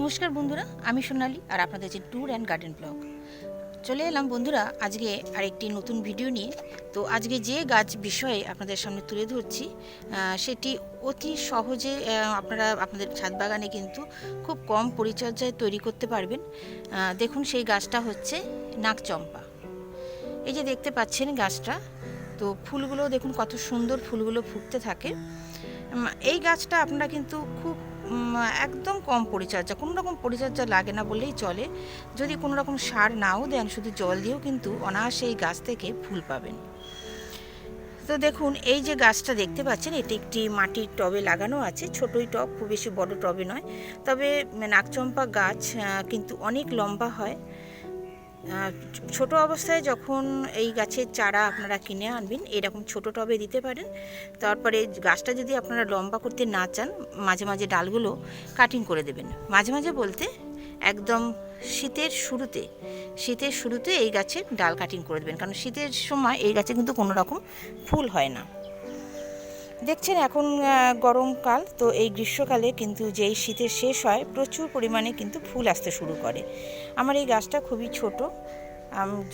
নমস্কার বন্ধুরা, আমি সোনালি আর আপনাদের যে ট্যুর অ্যান্ড গার্ডেন ব্লগ। চলে এলাম বন্ধুরা, আজকে আরেকটি নতুন ভিডিও নিয়ে। তো আজকে যে গাছ বিষয়ে আপনাদের সামনে তুলে ধরছি সেটি অতি সহজে আপনারা আপনাদের ছাদ বাগানে কিন্তু খুব কম পরিচর্যায় তৈরি করতে পারবেন। দেখুন সেই গাছটা হচ্ছে নাকচম্পা এই যে দেখতে পাচ্ছেন গাছটা, তো ফুলগুলো দেখুন কত সুন্দর ফুলগুলো ফুটতে থাকে। এই গাছটা আপনারা কিন্তু খুব একদম কম পরিচর্যা, কোনো রকম পরিচর্যা লাগে না বললেই চলে। যদি কোনো রকম সার নাও দেন, শুধু জল দিয়েও কিন্তু অনায়াসে এই গাছ থেকে ফুল পাবেন। তো দেখুন, এই যে গাছটা দেখতে পাচ্ছেন, এটি একটি মাটির টবে লাগানো আছে। ছোটোই টব, খুব বেশি বড় টবে নয়। তবে নাকচম্পা গাছ কিন্তু অনেক লম্বা হয়। ছোট অবস্থায় যখন এই গাছের চারা আপনারা কিনে আনবেন, এরকম ছোট টবে দিতে পারেন। তারপরে গাছটা যদি আপনারা লম্বা করতে না চান, মাঝে মাঝে ডালগুলো কাটিং করে দেবেন। মাঝে মাঝে বলতে একদম শীতের শুরুতে শীতের শুরুতে এই গাছের ডাল কাটিং করে দেবেন। কারণ শীতের সময় এই গাছে কিন্তু কোনো রকম ফুল হয় না। দেখছেন এখন গরমকাল তো এই গ্রীষ্মকালে কিন্তু যেই শীতের শেষ হয়, প্রচুর পরিমাণে কিন্তু ফুল আসতে শুরু করে। আমার এই গাছটা খুবই ছোট।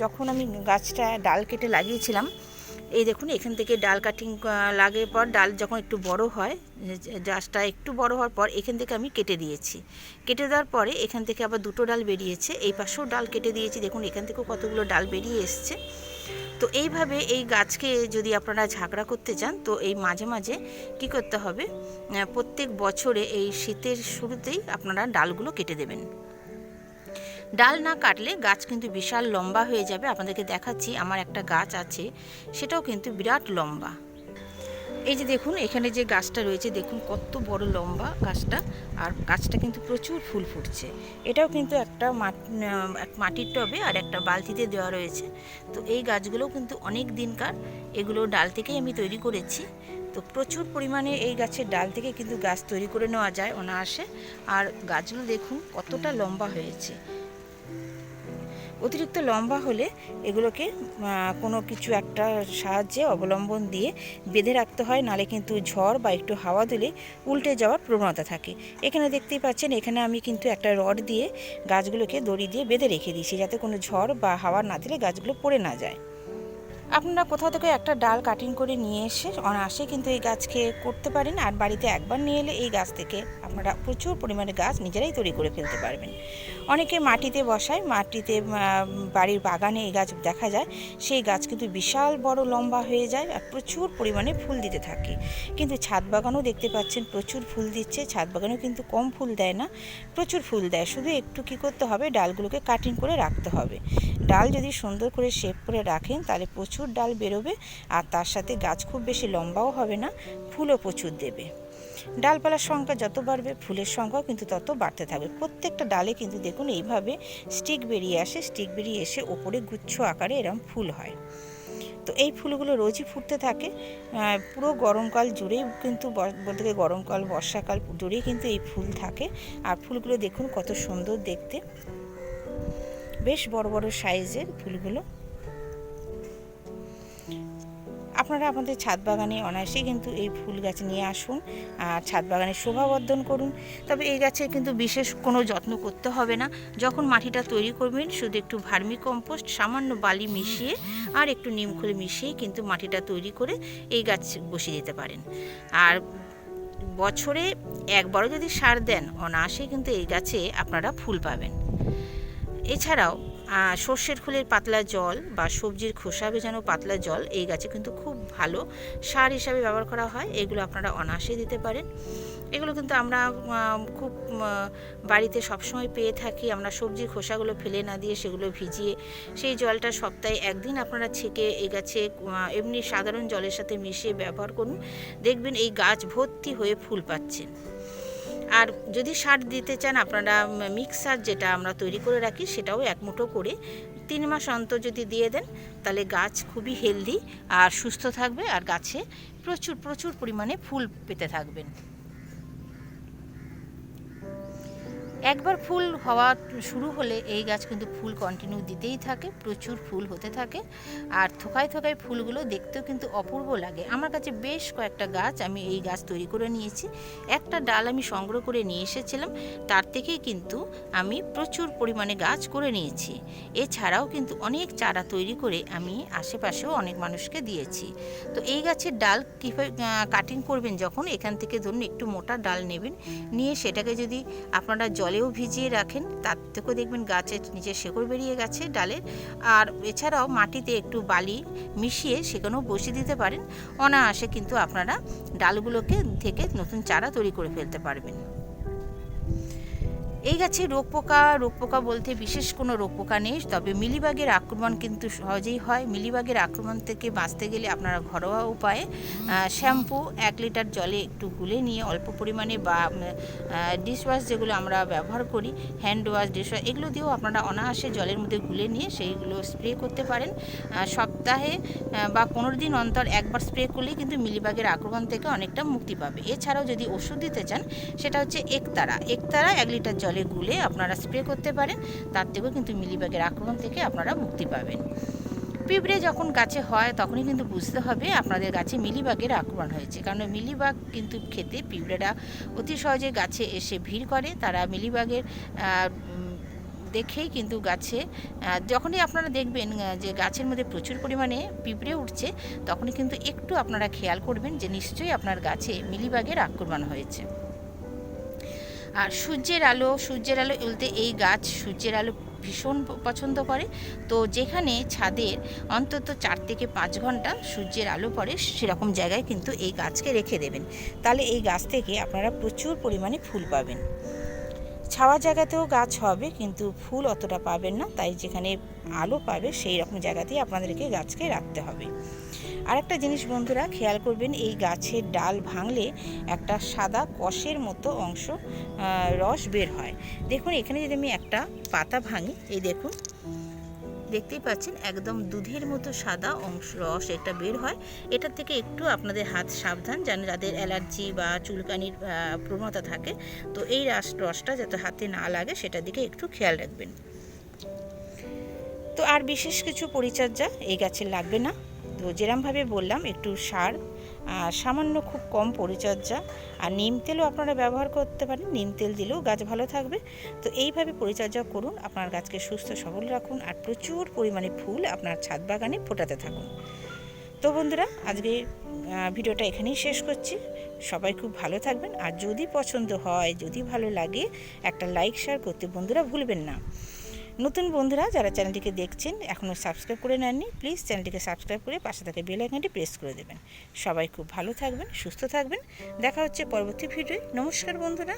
যখন আমি গাছটা ডাল কেটে লাগিয়েছিলাম, এই দেখুন, এখান থেকে ডাল কাটিং লাগে পর ডাল যখন একটু বড় হয় গাছটা একটু বড় হওয়ার পর এখান থেকে আমি কেটে দিয়েছি। কেটে দেওয়ার পরে এখান থেকে আবার দুটো ডাল বেরিয়েছে। এই পাশেও ডাল কেটে দিয়েছি। দেখুন, এখান থেকেও কতগুলো ডাল বেরিয়ে এসছে। তো এইভাবে এই গাছকে যদি আপনারা ঝাঁকড়া করতে চান, তো এই মাঝে মাঝে কি করতে হবে? প্রত্যেক বছরে এই শীতের শুরুতেই আপনারা ডালগুলো কেটে দেবেন। ডাল না কাটলে গাছ কিন্তু বিশাল লম্বা হয়ে যাবে। আপনাদেরকে দেখাচ্ছি, আমার একটা গাছ আছে, সেটাও কিন্তু বিরাট লম্বা। এই যে দেখুন, এখানে যে গাছটা রয়েছে, দেখুন কত বড় লম্বা গাছটা, আর গাছটা কিন্তু প্রচুর ফুল ফুটছে। এটাও কিন্তু একটা মাট- মাটির টবে আর একটা বালতিতে দেওয়া রয়েছে। তো এই গাছগুলোও কিন্তু অনেক দিনকার, এগুলো ডাল থেকেই আমি তৈরি করেছি। তো প্রচুর পরিমাণে এই গাছের ডাল থেকে কিন্তু গাছ তৈরি করে নেওয়া যায়, অনায়াসে। আর গাছগুলো দেখুন কতটা লম্বা হয়েছে। অতিরিক্ত লম্বা হলে এগুলোকে কোনো কিছু একটা সাহায্যে অবলম্বন দিয়ে বেঁধে রাখতে হয়। নালে কিন্তু ঝড় বা একটু হাওয়া দিলে উল্টে যাওয়ার প্রবণতা থাকে। এখানে দেখতেই পাচ্ছেন, এখানে আমি কিন্তু একটা রড দিয়ে গাছগুলোকে দড়ি দিয়ে বেঁধে রেখে দিয়েছি, যাতে কোনো ঝড় বা হাওয়া না দিলে গাছগুলো পড়ে না যায়। আপনারা কোথাও থেকে একটা ডাল কাটিং করে নিয়ে এসে অনায়াসে কিন্তু এই গাছকে করতে পারেন। আর বাড়িতে একবার নিয়ে এলে এই গাছ থেকে আপনারা প্রচুর পরিমাণে গাছ নিজেরাই তৈরি করে ফেলতে পারবেন। অনেকে মাটিতে বসায়, মাটিতে বাড়ির বাগানে এই গাছ দেখা যায়, সেই গাছ কিন্তু বিশাল বড় লম্বা হয়ে যায় আর প্রচুর পরিমাণে ফুল দিতে থাকে। কিন্তু ছাদ বাগানও দেখতে পাচ্ছেন, প্রচুর ফুল দিচ্ছে, ছাদ বাগানেও কিন্তু কম ফুল দেয় না, প্রচুর ফুল দেয়। শুধু একটু কি করতে হবে? ডালগুলোকে কাটিং করে রাখতে হবে। ডাল যদি সুন্দর করে শেপ করে রাখেন, তাহলে প্রচুর ডাল বেরোবে আর তার সাথে গাছ খুব বেশি লম্বাও হবে না, ফুলও প্রচুর দেবে। ডালপালার সংখ্যা যত বাড়বে, ফুলের সংখ্যাও কিন্তু তত বাড়তে থাকবে। প্রত্যেকটা ডালে কিন্তু দেখুন এইভাবে স্টিক বেরিয়ে আসে, স্টিক বেরিয়ে এসে ওপরে গুচ্ছ আকারে এরম ফুল হয়। তো এই ফুলগুলো রোজই ফুটতে থাকে। পুরো গরমকাল জুড়েই কিন্তু বলতে গেলে গরমকাল, বর্ষাকাল জুড়েই কিন্তু এই ফুল থাকে। আর ফুলগুলো দেখুন কত সুন্দর দেখতে। বেশ বড় বড় সাইজের ফুলগুলো। আপনারা আপনাদের ছাদ বাগানে অনায়াসেই কিন্তু এই ফুল গাছ নিয়ে আসুন আর ছাদ বাগানে শোভাবর্ধন করুন। তবে এই গাছের কিন্তু বিশেষ কোনো যত্ন করতে হবে না। যখন মাটিটা তৈরি করবেন, শুধু একটু ভার্মি কম্পোস্ট সামান্য বালি মিশিয়ে আর একটু নিমখোল মিশিয়ে কিন্তু মাটিটা তৈরি করে এই গাছ বসিয়ে দিতে পারেন। আর বছরে একবারও যদি সার দেন অনায়াসেই কিন্তু এই গাছে আপনারা ফুল পাবেন। এছাড়াও সর্ষের ফুলের পাতলা জল বা সবজির খোসা ভেজানো পাতলা জল, এই গাছে কিন্তু খুব ভালো সার হিসাবে ব্যবহার করা হয়। এগুলো আপনারা অনায়াসে দিতে পারেন। এগুলো কিন্তু আমরা খুব বাড়িতে সবসময় পেয়ে থাকি। আমরা সবজির খোসাগুলো ফেলে না দিয়ে সেগুলো ভিজিয়ে সেই জলটা সপ্তাহে একদিন আপনারা ছেঁকে এই গাছে এমনি সাধারণ জলের সাথে মিশিয়ে ব্যবহার করুন। দেখবেন এই গাছ ভর্তি হয়ে ফুল পাচ্ছেন আর যদি সার দিতে চান, আপনারা মিক্সার যেটা আমরা তৈরি করে রাখি, সেটাও এক মুঠো করে তিন মাস অন্তর যদি দিয়ে দেন, তাহলে গাছ খুবই হেলদি আর সুস্থ থাকবে আর গাছে প্রচুর প্রচুর পরিমাণে ফুল পেতে থাকবেন। একবার ফুল হওয়া শুরু হলে এই গাছ কিন্তু ফুল কন্টিনিউ দিতেই থাকে, প্রচুর ফুল হতে থাকে আর থোকায় থোকায় ফুলগুলো দেখতেও কিন্তু অপূর্ব লাগে। আমার কাছে বেশ কয়েকটা গাছ আমি এই গাছ তৈরি করে নিয়েছি। একটা ডাল আমি সংগ্রহ করে নিয়ে এসেছিলাম, তার থেকেই কিন্তু আমি প্রচুর পরিমাণে গাছ করে নিয়েছি। এছাড়াও কিন্তু অনেক চারা তৈরি করে আমি আশেপাশেও অনেক মানুষকে দিয়েছি। তো এই গাছের ডাল কীভাবে কাটিং করবেন যখন, এখান থেকে ধরুন একটু মোটা ডাল নেবেন, নিয়ে সেটাকে যদি আপনারা জলেও ভিজিয়ে রাখেন, তার থেকেও দেখবেন গাছের নিচে শেকড় বেরিয়ে গেছে ডালের। আর এছাড়াও মাটিতে একটু বালি মিশিয়ে সেখানেও বসিয়ে দিতে পারেন। অনায়াসে কিন্তু আপনারা ডালগুলোকে থেকে নতুন চারা তৈরি করে ফেলতে পারবেন। এই গাছে রোগ পোকা রোগ পোকা বলতে বিশেষ কোনো রোগ পোকা নেই তবে মিলিবাগের আক্রমণ কিন্তু সহজেই হয়। মিলিবাগের আক্রমণ থেকে বাঁচতে গেলে আপনারা ঘরোয়া উপায়ে শ্যাম্পু এক লিটার জলে একটু গুলে নিয়ে অল্প পরিমাণে বা ডিশওয়াশ যেগুলো আমরা ব্যবহার করি হ্যান্ড ওয়াশ ডিশওয়াশ এগুলো দিয়েও আপনারা অনায়াসে জলের মধ্যে গুলে নিয়ে সেইগুলো স্প্রে করতে পারেন। সপ্তাহে বা পনেরো দিন অন্তর একবার স্প্রে করলেই কিন্তু মিলিবাগের আক্রমণ থেকে অনেকটা মুক্তি পাবে। এছাড়াও যদি ওষুধ দিতে চান সেটা হচ্ছে একতারা। একতারা এক লিটার জলে গুলে আপনারা স্প্রে করতে পারেন। তার থেকেও কিন্তু মিলিবাগের আক্রমণ থেকে আপনারা মুক্তি পাবেন। পিঁপড়ে যখন গাছে হয়, তখনই কিন্তু বুঝতে হবে আপনাদের গাছে মিলিবাগের আক্রমণ হয়েছে। কারণ মিলিবাগ কিন্তু খেতে পিঁপড়েরা অতি সহজে গাছে এসে ভিড় করে। তারা মিলিবাগের দেখেই কিন্তু গাছে যখনই আপনারা দেখবেন যে গাছের মধ্যে প্রচুর পরিমাণে পিঁপড়ে উঠছে, তখনই কিন্তু একটু আপনারা খেয়াল করবেন যে নিশ্চয়ই আপনার গাছে মিলিবাগের আক্রমণ হয়েছে। আর সূর্যের আলো সূর্যের আলো বলতে এই গাছ সূর্যের আলো ভীষণ পছন্দ করে। তো যেখানে ছাদের অন্তত চার থেকে পাঁচ ঘণ্টা সূর্যের আলো পড়ে, সেরকম জায়গায় কিন্তু এই গাছকে রেখে দেবেন। তাহলে এই গাছ থেকে আপনারা প্রচুর পরিমাণে ফুল পাবেন। ছাওয়া জায়গাতেও গাছ হবে, কিন্তু ফুল অতটা পাবেন না, তাই যেখানে আলো পাবে সেই রকম জায়গাতেই আপনাদেরকে গাছকে রাখতে হবে। আরেকটা জিনিস বন্ধুরা, খেয়াল করবেন, এই গাছের ডাল ভাঙলে একটা সাদা কষের মতো অংশ রস বের হয়। দেখুন, এখানে যদি আমি একটা পাতা ভাঙি, এই দেখুন দেখতেই পাচ্ছেন একদম দুধের মতো সাদা অংশ রস এটা বের হয়। এটা থেকে একটু আপনাদের হাত সাবধান, যেন যাদের অ্যালার্জি বা চুলকানির প্রবণতা থাকে। তো এই রস, রসটা যাতে হাতে না লাগে, সেটার দিকে একটু খেয়াল রাখবেন। তো আর বিশেষ কিছু পরিচর্যা এই গাছের লাগবে না। তো যেরমভাবে বললাম, একটু সার সামান্য খুব কম পরিচর্যা। আর নিম তেলও আপনারা ব্যবহার করতে পারেন, নিম তেল দিলেও গাছ ভালো থাকবে। তো এইভাবে পরিচর্যা করুন, আপনার গাছকে সুস্থ সবল রাখুন, আর প্রচুর পরিমাণে ফুল আপনার ছাদ বাগানে ফোটাতে থাকুন। তো বন্ধুরা আজকে ভিডিওটা এখানেই শেষ করছি। সবাই খুব ভালো থাকবেন, আর যদি পছন্দ হয়, যদি ভালো লাগে, একটা লাইক, শেয়ার করতে বন্ধুরা ভুলবেন না। নতুন বন্ধুরা, যারা চ্যানেলটিকে দেখছেন, এখনও সাবস্ক্রাইব করে নেননি, প্লিজ চ্যানেলটিকে সাবস্ক্রাইব করে পাশে থাকা বেল আইকনটি প্রেস করে দেবেন। সবাই খুব ভালো থাকবেন, সুস্থ থাকবেন। দেখা হচ্ছে পরবর্তী ভিডিওয়। নমস্কার বন্ধুরা।